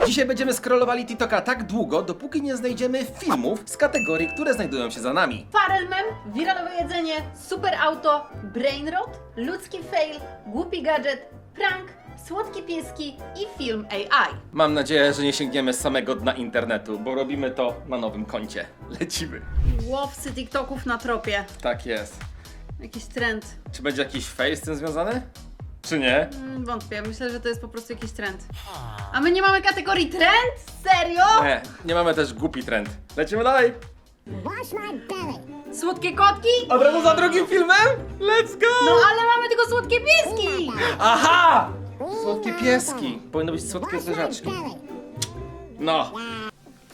Dzisiaj będziemy scrollowali TikToka tak długo, dopóki nie znajdziemy filmów z kategorii, które znajdują się za nami. Farel mem, wiralowe jedzenie, super auto, brainrot, ludzki fail, głupi gadżet, prank, słodkie pieski i film AI. Mam nadzieję, że nie sięgniemy z samego dna internetu, bo robimy to na nowym koncie. Lecimy. Łowcy TikToków na tropie. Tak jest. Jakiś trend. Czy będzie jakiś face z tym związany? Czy nie? Mm, Wątpię, myślę, że to jest po prostu jakiś trend. A my nie mamy kategorii trend? Serio? Nie, nie mamy też głupi trend. Lecimy dalej. Wash my belly. Słodkie kotki? Od razu za drugim filmem? Let's go! No ale mamy tylko słodkie pieski! Aha! Słodkie pieski. Powinno być słodkie Wash my zwierzaczki. belly. No.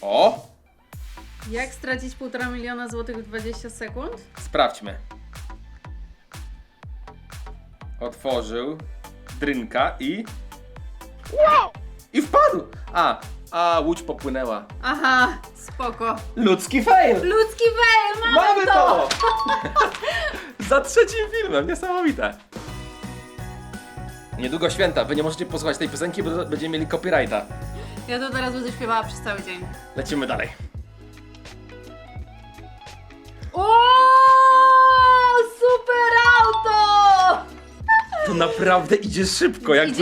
O! Jak stracić półtora miliona złotych w 20 sekund? Sprawdźmy. Otworzył drinka i... I wpadł! A, a łódź popłynęła. Aha, spoko. Ludzki fail! Ludzki fail, mamy, Mamy to! Za trzecim filmem, niesamowite. Niedługo święta, wy nie możecie posłuchać tej piosenki, bo będziemy mieli copyrighta. Ja to teraz będę śpiewała przez cały dzień. Lecimy dalej. O, naprawdę idzie szybko, jakby...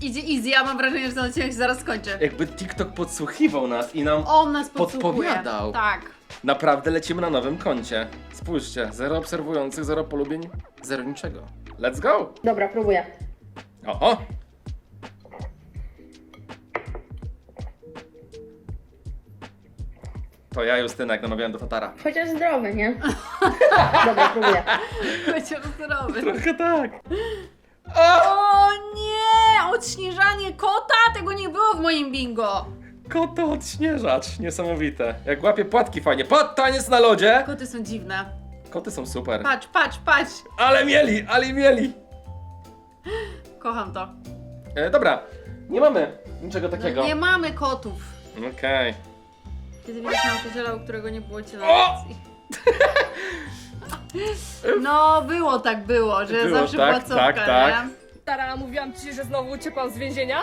Idzie, idzie easy, ja mam wrażenie, że ten odcinek się zaraz skończy. Jakby TikTok podsłuchiwał nas i nam On nas podsłuchuje. podpowiadał. Tak. Naprawdę lecimy na nowym koncie. Spójrzcie, zero obserwujących, zero polubień, zero niczego. Let's go! Dobra, próbuję. Oho! To ja, Justyna, jak namawiałem do Tatara. Chociaż zdrowy, nie? Dobra, próbuję. Będzie zdrowy. Trochę tak. O nie! Odśnieżanie kota? Tego nie było w moim bingo. Koto odśnieżacz, niesamowite. Jak łapie płatki fajnie. Pat, taniec na lodzie! Koty są dziwne. Koty są super. Patrz, patrz, patrz. Ale mieli, ale mieli! Kocham to. E, dobra, nie mamy niczego takiego. No, nie mamy kotów. Okej. Kiedy widzisz nauczyciela, u którego nie było cię na O! lekcji. No, było tak było, że Było zawsze tak, była cofka, tak, tak. nie? Tara, mówiłam ci, że znowu uciekłam z więzienia?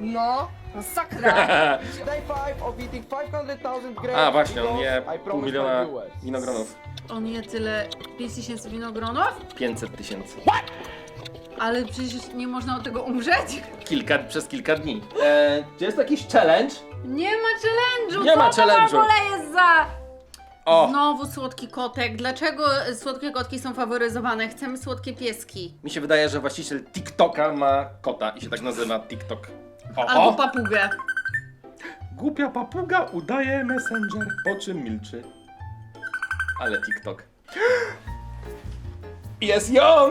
No, masakra. Day 5 of eating 500,000 grapes. A właśnie, on because je I pół promised miliona my viewers. winogronów. On je tyle 5000 winogronów? 500 tysięcy. Ale przecież nie można od tego umrzeć? Kilka, przez kilka dni. E, czy jest jakiś challenge? Nie ma challenge'u! Nie Co ma to challenge'u. w ogóle jest za... O! Znowu słodki kotek. Dlaczego słodkie kotki są faworyzowane? Chcemy słodkie pieski. Mi się wydaje, że właściciel TikToka ma kota i się tak nazywa TikTok. O, Albo o! papugę. Głupia papuga udaje messenger, po czym milczy. Ale TikTok. Jest ją!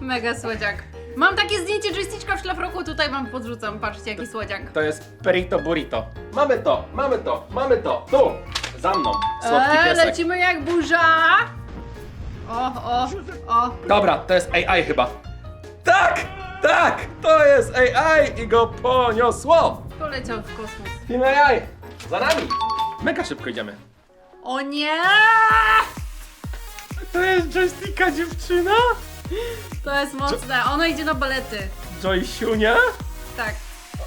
Mega słodziak. Mam takie zdjęcie joysticka w szlafroku, tutaj wam podrzucam. Patrzcie, jaki słodziak. To jest Perito Burrito. Mamy to, mamy to, mamy to. Tu! Za mną. Słodki Eee, piesek. lecimy jak burza. O, o, o. Dobra, to jest AI chyba. Tak! Tak! To jest AI i go poniosło! Poleciał w kosmos. Film AI! Za nami! Mega szybko idziemy. O nie! To jest joysticka dziewczyna? To jest mocne. Ona idzie na balety. Joysiunia? Tak.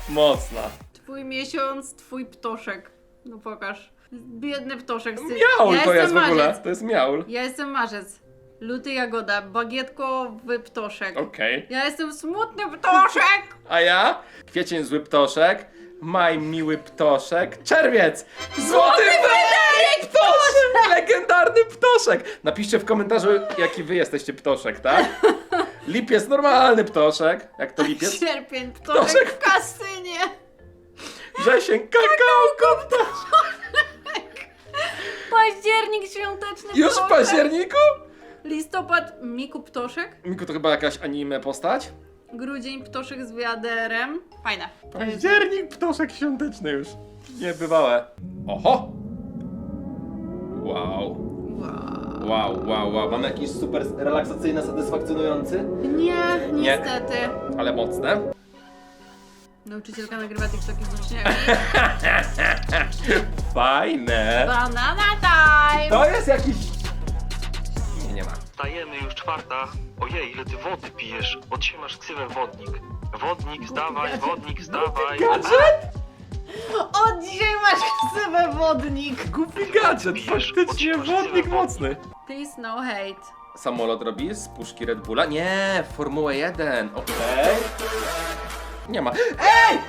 Mocna. Twój miesiąc, twój ptoszek. No pokaż. Biedny ptoszek. Sy- Miaul to jest w ogóle. marzec. To jest miaul. Ja jestem marzec. Luty jagoda, bagietkowy ptoszek. Okej. Ja jestem smutny ptoszek! A ja? Kwiecień zły ptoszek. Maj miły ptoszek. Czerwiec! Złoty Fryderyk ptoszek! Legendarny ptoszek! Napiszcie w komentarzu, jaki wy jesteście ptoszek, tak? Lipiec normalny ptoszek. Jak to lipiec? Sierpień, ptoszek, Ptoszek. w kasynie! Wrzesień, kakao, ptoszek. Październik świąteczny Już w październiku? Listopad Miku ptoszek. Miku to chyba jakaś anime postać? Grudzień ptoszek z wiaderem. Fajne. Październik, ptoszek świąteczny już. Niebywałe. Oho! Wow. Wow. Wow, wow, wow. Mamy jakiś super relaksacyjny, satysfakcjonujący, Nie, niestety. ale mocne. Nauczycielka nagrywa TikToki z uczniami. Fajne. Banana time! To jest jakiś... Nie, nie ma. Wstajemy już czwarta. Ojej, ile ty wody pijesz. Od masz ksywę wodnik. Wodnik, zdawaj, wodnik, zdawaj. Gadżet? Od dzisiaj masz ksywę wodnik. Głupi gadżet, faktycznie wodnik mocny. Please no hate. Samolot robi z puszki Red Bulla? Nie, Formułę 1, okej. Nie ma. Ej!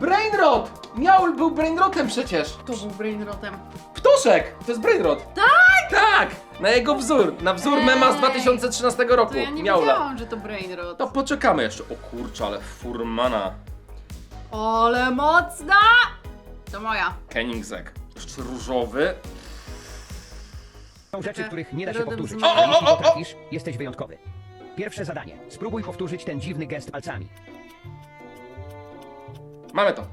Brainrot! Miaul był Brainrotem przecież. To był brainrotem. Ptoszek! To jest Brainrot. Tak! Tak! Na jego wzór, na wzór Ej! mema z 2013 roku. To ja nie Miaula. wiedziałam, że to brainrot. To poczekamy jeszcze. O kurczę, ale furmana. Ale mocna! To moja. Kenningsek. Jeszcze różowy. Są rzeczy, których nie da się Rodem powtórzyć. z- O, o, o, Jeśli o, o! potrafisz, jesteś wyjątkowy. Pierwsze zadanie. Spróbuj powtórzyć ten dziwny gest palcami. Mamy to.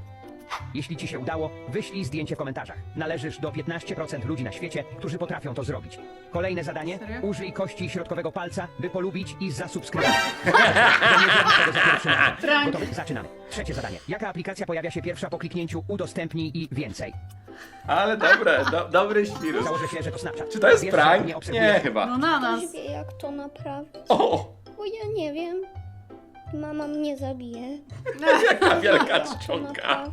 Jeśli ci się udało, wyślij zdjęcie w komentarzach. Należysz do 15% ludzi na świecie, którzy potrafią to zrobić. Kolejne zadanie. Serio? Użyj kości środkowego palca, by polubić i zasubskrybować. Zamierzymy tego za pierwszym razem. Prank. Gotowy, zaczynamy. Trzecie zadanie. Jaka aplikacja pojawia się pierwsza po kliknięciu udostępnij i więcej? Ale dobre, do, dobry świrus. Założę się, że to Snapchat. Czy to jest Wiesz, że prank? obserwujesz. Nie, chyba. No na nas. Ktoś wie, jak to naprawić, O! bo ja nie wiem. Mama mnie zabije. Jaka wielka Jak to czcionka.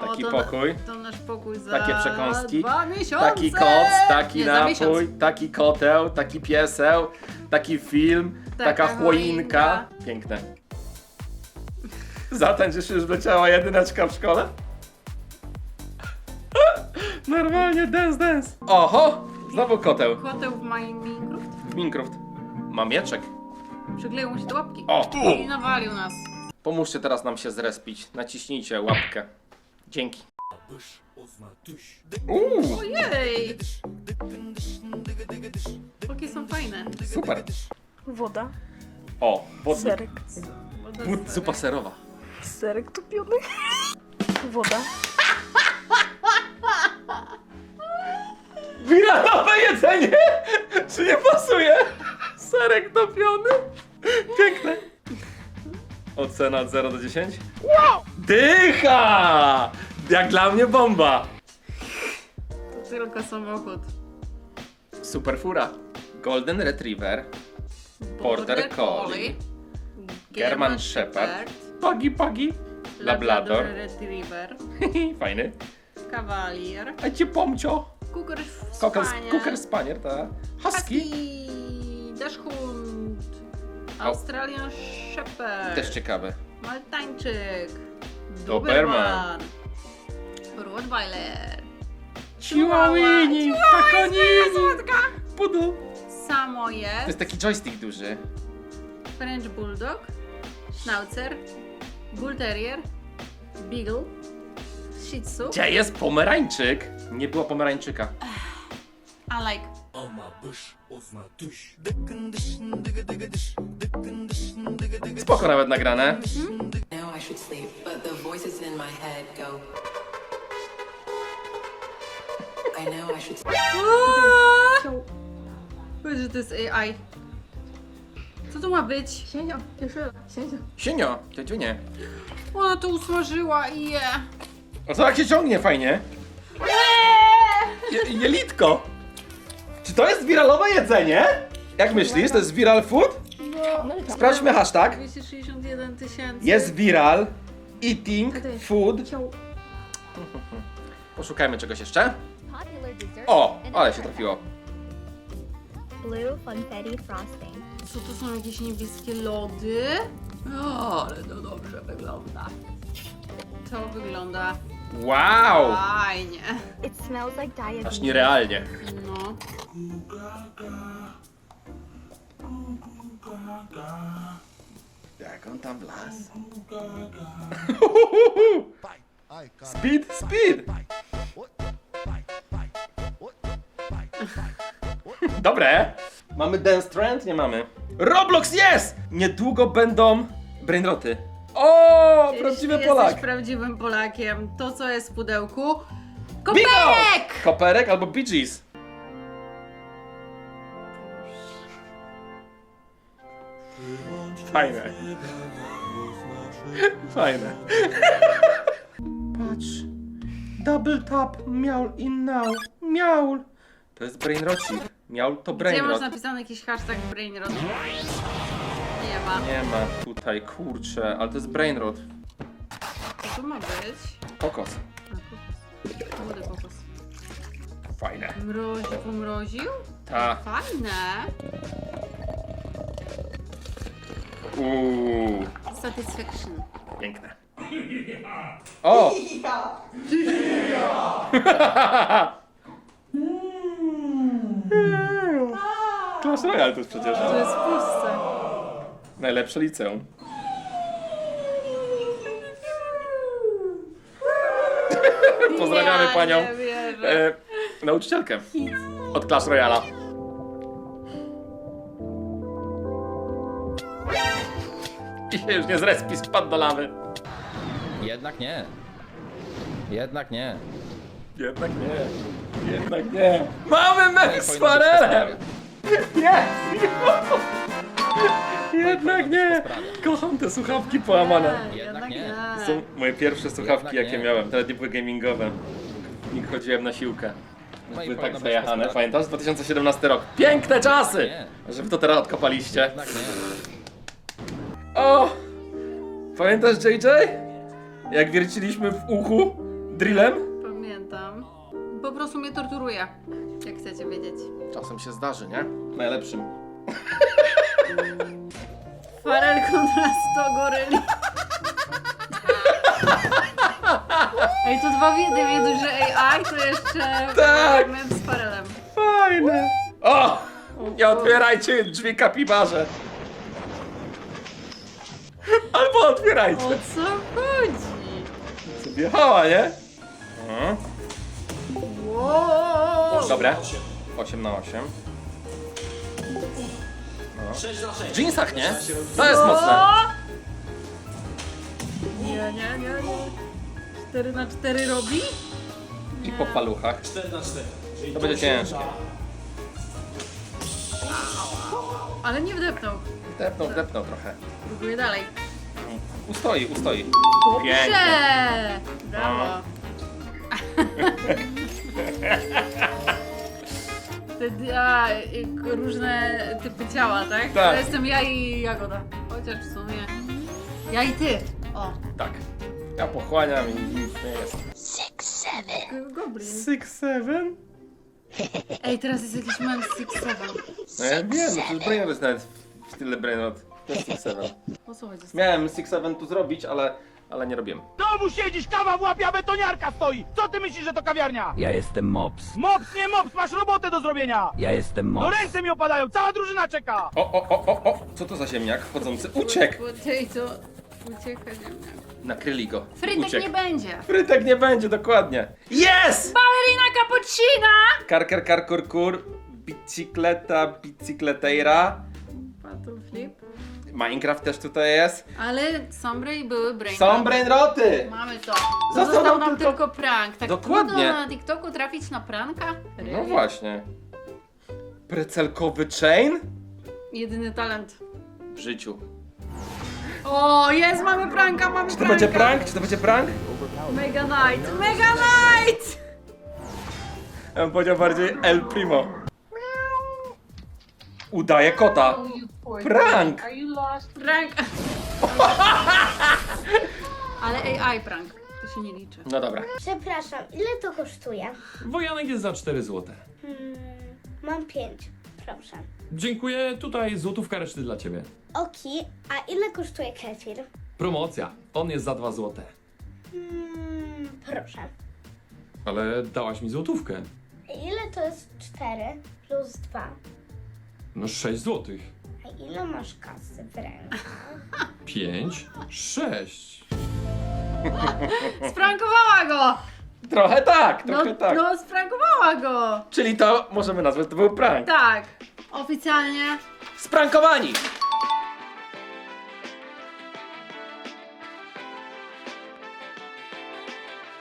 O, Taki to pokój. Na, to nasz pokój za Takie przekąski. dwa miesiące. Taki koc, taki Nie, za napój, miesiąc. taki koteł, taki pieseł, taki film, taka, Taka choinka. choinka. Piękne. Zatańczysz już leciała jedyneczka w szkole? Normalnie dance, dance. Oho! Znowu koteł. Koteł w moim Minecraft. W Minecraft. Ma mieczek. Przykleił mu się do łapki. O! I nawalił nas. Pomóżcie teraz nam się zrespić. Naciśnijcie łapkę. Dzięki. Uuu, Ojej! Jakie są fajne. super. Woda, O, wodnik. serek, Wód, zupa serowa. serek topiony. Woda, Wiralowe jedzenie! Czy nie pasuje? Serek topiony. Piękne. Ocena od 0 do 10? Wow! Dycha! Jak dla mnie bomba. To tylko samochód. Super fura. Golden Retriever. Border Collie. German Shepherd. Pagi Pagi. Labrador. Retriever. Fajny. Kawalier. A cię pomcio. Kuker Cocker, Spaniel. Cocker Spaniel, ta. Husky. Husky. Dachshund. Australian Shepherd. Też ciekawy. Maltańczyk. Doberman. Rottweiler. Chihuahuini. Takonini. Słodka. Pudu. Samo To jest. jest taki joystick duży. French Bulldog. Schnauzer. Bull Terrier. Beagle. Shih Tzu. Gdzie jest pomarańczyk? Nie było pomarańczyka. I like. Spoko nawet nagrane. Now I should sleep, but the voices in my head go. I know I should sleep. Powiedz, że to jest AI. Co to ma być? Sienio, cieszyła, sienio. Sienio, to nie. Ona to usmażyła i je. O co jak się ciągnie fajnie? Je, jelitko. To jest wiralowe jedzenie? Jak myślisz, to jest viral food? Sprawdźmy hashtag. 261 tysięcy. Jest viral eating food. Poszukajmy czegoś jeszcze. O, ale się trafiło. Blue funfetti frosting. Co to są jakieś niebieskie lody? O, ale to dobrze wygląda. To wygląda Wow! fajnie. It smells like diabetes. Aż nierealnie. No. Jak on tam wlazł? Speed, speed! Dobre! Mamy Dance Trend? Nie mamy. Roblox jest! Niedługo będą brainroty. O, prawdziwy Jeśli Polak! Jesteś prawdziwym Polakiem. To, co jest w pudełku. Bingo! Koperek! Koperek albo Bee Gees. Fajne. Fajne. Patrz. Double tap, miaul in now. Miaul. To jest brainrocik. Miaul to Gdzie masz brainrot. napisany jakiś hashtag brainrot? Nie ma. Nie ma tutaj, kurczę, ale to jest brainrot. Co tu ma być? Kokos. A. Młody kokos. Fajne. Mrozi, pomroził? Ta. Fajne. Uuu, Satisfaction. piękne. O! Clash Royale to jest przecież. To jest Polsce. Najlepsze liceum. Pozdrawiamy Ja panią nie wierzę. e, nauczycielkę od Clash Royala. I się już nie zrespi, spadł do lawy. Jednak nie. Jednak nie. Jednak nie. Jednak nie. Mamy mech z powinno być po farelem! Jest! Jednak nie! sprawia. Kocham te słuchawki połamane. Jednak nie. To są moje pierwsze słuchawki, Jednak jakie nie. miałem. Nawet nie były gamingowe. Nie chodziłem na siłkę. No i Były powinno tak być zajechane. po sprawie. Pamiętasz? 2017 rok. Piękne czasy! Nie. Że wy to teraz odkopaliście. Jednak nie. O! Pamiętasz JJ? Jak wierciliśmy w uchu drillem? Pamiętam. Po prostu mnie torturuje. Jak chcecie wiedzieć. Czasem się zdarzy, nie? Najlepszym. Farel kontra 100 goryli. Ej, to dwa w jednym. Że AI, to jeszcze Tak. mem z Farelem. Fajne. O! Nie otwierajcie drzwi kapibarze. Albo otwierajcie. O co chodzi? Co wjechała, nie? Mhm. Wow. Dobre. 8 na 8. No. W jeansach, nie? To jest mocne. Nie, nie, nie, nie. 4 na 4 robi? I po paluchach. 4 na 4. To będzie ciężkie. Ale nie wdepnął. Depnął, depnął trochę. Próbuję dalej. Ustoi, ustoi. Dobrze! Brawo. Te, a, różne typy ciała, tak? Tak. To jestem ja i Jagoda. Chociaż w sumie... Ja i ty. O. Tak. Ja pochłaniam i nic nie jest. G- Goblin. 6-7? Ej, teraz jest jakiś mem z Six Seven. No ja wiem, no to jest Brainrot jest nawet w style Brainrot. To jest 6-7. O co chodzi? Miałem 6-7 tu zrobić, ale, ale nie robiłem. Domu siedzisz, kawa w łapie, a betoniarka stoi! Co ty myślisz, że to kawiarnia? Ja jestem Mops. Mops, nie mops, masz robotę do zrobienia! Ja jestem No Mops. ręce mi opadają, cała drużyna czeka! O, o, o, o, o! Co to za ziemniak wchodzący? Uciekł! Potato. Ucieka ziemniak. Nakryli go. Frytek Uciekł. nie będzie. Frytek nie będzie, dokładnie. Yes! Ballerina cappuccina! Karker, karkur, kur. Bicicleta, bicicleteira. Battle flip. Minecraft też tutaj jest. Ale Sombry i były brain. Są brainroty! Mamy to. Został Został, nam tylko- tylko, prank. Tak Dokładnie. trudno na TikToku trafić na pranka? No właśnie. Precelkowy chain? Jedyny talent. W życiu. O, jest, mamy pranka, mamy Czy to pranka. będzie prank? Czy to będzie prank? Mega Night, Mega Night! Ja bym powiedział bardziej El Primo. Udaje kota. Prank! Prank. Ale AI prank. To się nie liczy. No dobra. Przepraszam, ile to kosztuje? Wojanek jest za 4 zł. Hmm, mam 5, proszę. Dziękuję, tutaj złotówka reszty dla ciebie. Oki, a ile kosztuje kefir? Promocja, on jest za 2 zł. Hmm, proszę. Ale dałaś mi złotówkę. Ile to jest 4 plus 2? No 6 złotych. A ile masz kasy w rękach? 5, 6. Sprankowała go! Trochę tak, No, trochę tak. no sprankowała go! Czyli to możemy nazwać, to był prank. Tak. Oficjalnie Sprankowani!